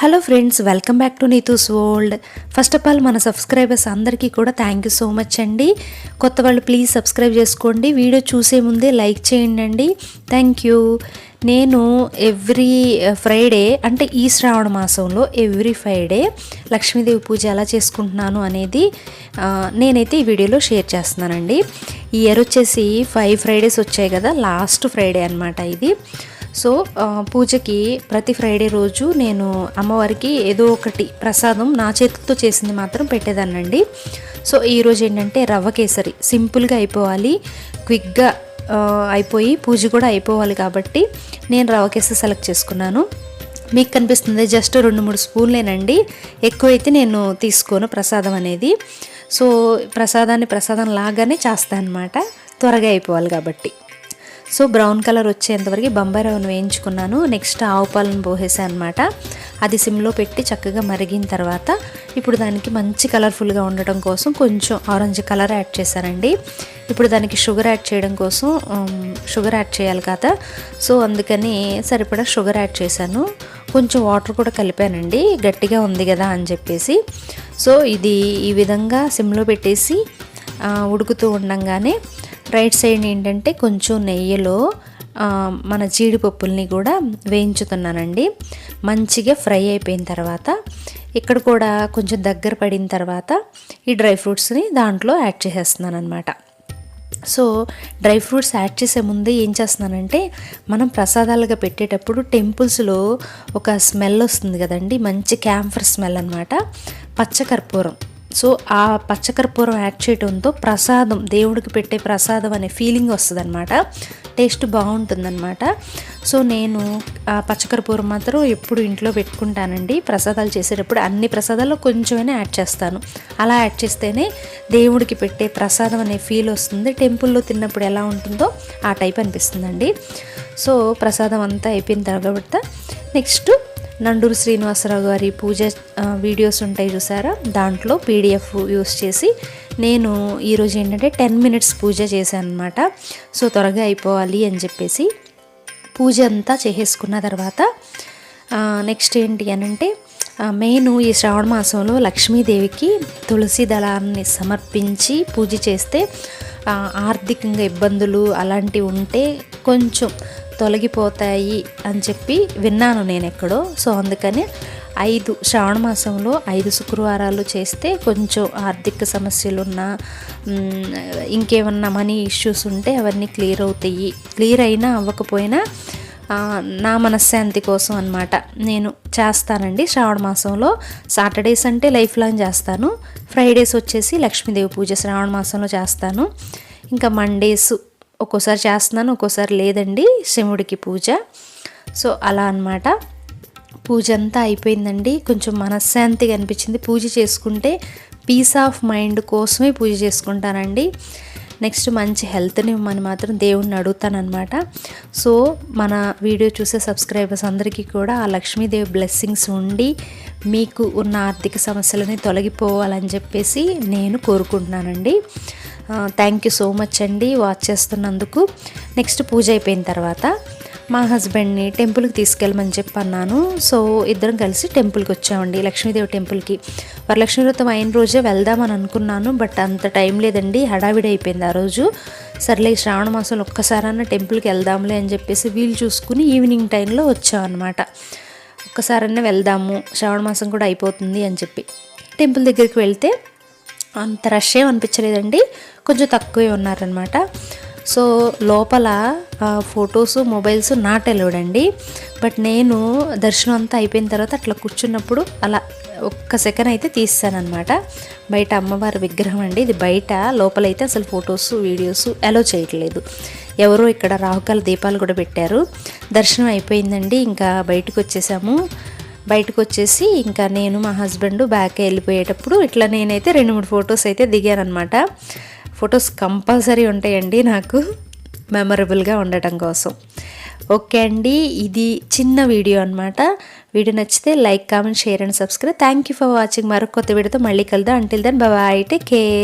Hello friends welcome back to Neetu's world first of all మన subscribers అందరికీ కూడా thank you so much అండి. కొత్త వాళ్ళు ప్లీజ్ సబ్స్క్రైబ్ చేసుకోండి. వీడియో చూసే ముందే లైక్ చేయండి అండి. థ్యాంక్ యూ నేను ఎవ్రీ ఫ్రైడే uh, అంటే ఈ శ్రావణ మాసంలో ఎవ్రీ ఫ్రైడే లక్ష్మీదేవి పూజ ఎలా చేసుకుంటున్నాను అనేది uh, నేనైతే ఈ వీడియోలో షేర్ చేస్తున్నానండి. ఈ ఇయర్ వచ్చేసి ఫైవ్ ఫ్రైడేస్ వచ్చాయి కదా లాస్ట్ ఫ్రైడే అనమాట ఇది. సో పూజకి ప్రతి ఫ్రైడే రోజు నేను అమ్మవారికి ఏదో ఒకటి ప్రసాదం నా చేతితో చేసింది మాత్రం పెట్టేదానండి సో ఈరోజు ఏంటంటే రవ్వ కేసరి. సింపుల్గా అయిపోవాలి. క్విక్గా అయిపోయి పూజ కూడా అయిపోవాలి కాబట్టి నేను రవ్వ కేసరి సెలెక్ట్ చేసుకున్నాను. మీకు కనిపిస్తుంది జస్ట్ రెండు మూడు స్పూన్లేనండి. ఎక్కువైతే నేను తీసుకోను ప్రసాదం అనేది. సో ప్రసాదాన్ని ప్రసాదం లాగానే చేస్తాను అనమాట త్వరగా అయిపోవాలి కాబట్టి. సో బ్రౌన్ కలర్ వచ్చేంతవరకు బొంబాయి రవ్వను వేయించుకున్నాను. నెక్స్ట్ ఆవు పాలను పోసేసాను అనమాట అది సిమ్లో పెట్టి చక్కగా మరిగిన తర్వాత ఇప్పుడు దానికి మంచి కలర్ఫుల్గా ఉండటం కోసం కొంచెం ఆరెంజ్ కలర్ యాడ్ చేశానండి. ఇప్పుడు దానికి షుగర్ యాడ్ చేయడం కోసం షుగర్ యాడ్ చేయాలి కదా. సో అందుకని సరిపడా షుగర్ యాడ్ చేశాను. కొంచెం వాటర్ కూడా కలిపానండి. గట్టిగా ఉంది కదా అని చెప్పేసి. సో ఇది ఈ విధంగా సిమ్లో పెట్టేసి ఉడుకుతూ ఉండంగానే రైట్ సైడ్ ఏంటంటే కొంచెం నెయ్యిలో మన జీడిపప్పుల్ని కూడా వేయించుతున్నానండి. మంచిగా ఫ్రై అయిపోయిన తర్వాత ఇక్కడ కూడా కొంచెం దగ్గర పడిన తర్వాత ఈ డ్రై ఫ్రూట్స్ని దాంట్లో యాడ్ చేసేస్తున్నాను అనమాట సో డ్రై ఫ్రూట్స్ యాడ్ చేసే ముందే ఏం చేస్తున్నానంటే మనం ప్రసాదాలుగా పెట్టేటప్పుడు టెంపుల్స్లో ఒక స్మెల్ వస్తుంది కదండి మంచి క్యాంఫర్ స్మెల్ అనమాట పచ్చకర్పూరం సో ఆ పచ్చకర్పూరం యాడ్ చేయడంతో ప్రసాదం దేవుడికి పెట్టే ప్రసాదం అనే ఫీలింగ్ వస్తుంది అనమాట టేస్ట్ బాగుంటుందన్నమాట. సో నేను ఆ పచ్చకర్పూరం మాత్రం ఎప్పుడు ఇంట్లో పెట్టుకుంటానండి. ప్రసాదాలు చేసేటప్పుడు అన్ని ప్రసాదాల్లో కొంచెమైనా యాడ్ చేస్తాను. అలా యాడ్ చేస్తేనే దేవుడికి పెట్టే ప్రసాదం అనే ఫీల్ వస్తుంది. టెంపుల్లో తిన్నప్పుడు ఎలా ఉంటుందో ఆ టైప్ అనిపిస్తుందండి. సో ప్రసాదం అంతా అయిపోయిన తర్వాత నెక్స్ట్ నండూరు శ్రీనివాసరావు గారి పూజ వీడియోస్ ఉంటాయి చూసారా? దాంట్లో పీడిఎఫ్ యూస్ చేసి నేను ఈరోజు ఏంటంటే టెన్ మినిట్స్ పూజ చేశాను అనమాట సో త్వరగా అయిపోవాలి అని చెప్పేసి పూజ అంతా చేసేసుకున్న తర్వాత నెక్స్ట్ ఏంటి అని అంటే మెయిన్ ఈ శ్రావణ మాసంలో లక్ష్మీదేవికి తులసి దళాన్ని సమర్పించి పూజ చేస్తే ఆర్థికంగా ఇబ్బందులు అలాంటివి ఉంటే కొంచెం తొలగిపోతాయి అని చెప్పి విన్నాను నేను ఎక్కడో సో అందుకని ఐదు శ్రావణ మాసంలో ఐదు శుక్రవారాలు చేస్తే కొంచెం ఆర్థిక సమస్యలు ఉన్న ఇంకేమన్నా మనీ ఇష్యూస్ ఉంటే అవన్నీ క్లియర్ అవుతాయి. క్లియర్ అయినా అవ్వకపోయినా నా మనశ్శాంతి కోసం అనమాట నేను చేస్తానండి శ్రావణ మాసంలో. సాటర్డేస్ అంటే లైఫ్ లాంగ్ చేస్తాను. ఫ్రైడేస్ వచ్చేసి లక్ష్మీదేవి పూజ శ్రావణ మాసంలో చేస్తాను. ఇంకా మండేస్ ఒక్కోసారి చేస్తున్నాను ఒక్కోసారి లేదండి. శివుడికి పూజ. సో అలా అన్నమాట. పూజ అంతా అయిపోయిందండి. కొంచెం మనశ్శాంతిగా అనిపించింది పూజ చేసుకుంటే పీస్ ఆఫ్ మైండ్ కోసమే పూజ చేసుకుంటానండి. నెక్స్ట్ మంచి హెల్త్ని ఇవ్వమని మాత్రం దేవుణ్ణి అడుగుతానమాట సో మన వీడియో చూసే సబ్స్క్రైబర్స్ అందరికీ కూడా ఆ లక్ష్మీదేవి బ్లెస్సింగ్స్ ఉండి మీకు ఉన్న ఆర్థిక సమస్యలని తొలగిపోవాలని చెప్పేసి నేను కోరుకుంటున్నానండి. థ్యాంక్ యూ సో మచ్ అండి వాచ్ చేస్తున్నందుకు. నెక్స్ట్ పూజ అయిపోయిన తర్వాత మా హస్బెండ్ని టెంపుల్కి తీసుకెళ్ళమని చెప్పి అన్నాను సో ఇద్దరం కలిసి టెంపుల్కి వచ్చామండి లక్ష్మీదేవి టెంపుల్కి. వరలక్ష్మి వ్రతం అయిన రోజే వెళ్దామని అనుకున్నాను బట్ అంత టైం లేదండి హడావిడి అయిపోయింది ఆ రోజు. సర్లే శ్రావణ మాసంలో ఒక్కసారన్నా టెంపుల్కి వెళ్దాంలే అని చెప్పేసి వీలు చూసుకుని ఈవినింగ్ టైంలో వచ్చామన్నమాట. ఒక్కసారన్నా వెళ్దాము శ్రావణ మాసం కూడా అయిపోతుంది అని చెప్పి. టెంపుల్ దగ్గరికి వెళ్తే అంత రష్ ఏం అనిపించలేదండి కొంచెం తక్కువే ఉన్నారనమాట సో లోపల ఫొటోస్ మొబైల్స్ నాట్ అలౌడ్ అండి. బట్ నేను దర్శనం అంతా అయిపోయిన తర్వాత అట్లా కూర్చున్నప్పుడు అలా ఒక్క సెకండ్ అయితే తీస్తానమాట బయట అమ్మవారి విగ్రహం అండి. ఇది బయట లోపలైతే అసలు ఫొటోస్ వీడియోస్ అలో చేయట్లేదు. ఎవరో ఇక్కడ రాహుకాల దీపాలు కూడా పెట్టారు. దర్శనం అయిపోయిందండి. ఇంకా బయటకు వచ్చేసాము బయటకు వచ్చేసి ఇంకా నేను మా హస్బెండ్ బ్యాక్ వెళ్ళిపోయేటప్పుడు ఇట్లా నేనైతే రెండు మూడు ఫొటోస్ అయితే దిగానమాట ఫొటోస్ కంపల్సరీ ఉంటాయండి నాకు మెమరబుల్గా ఉండటం కోసం. ఓకే అండి ఇది చిన్న వీడియో అనమాట వీడియో నచ్చితే like comment share and subscribe. Thank you for watching మరొక కొత్త వీడియోతో మళ్ళీ కలుద్దాం. Until then bye take care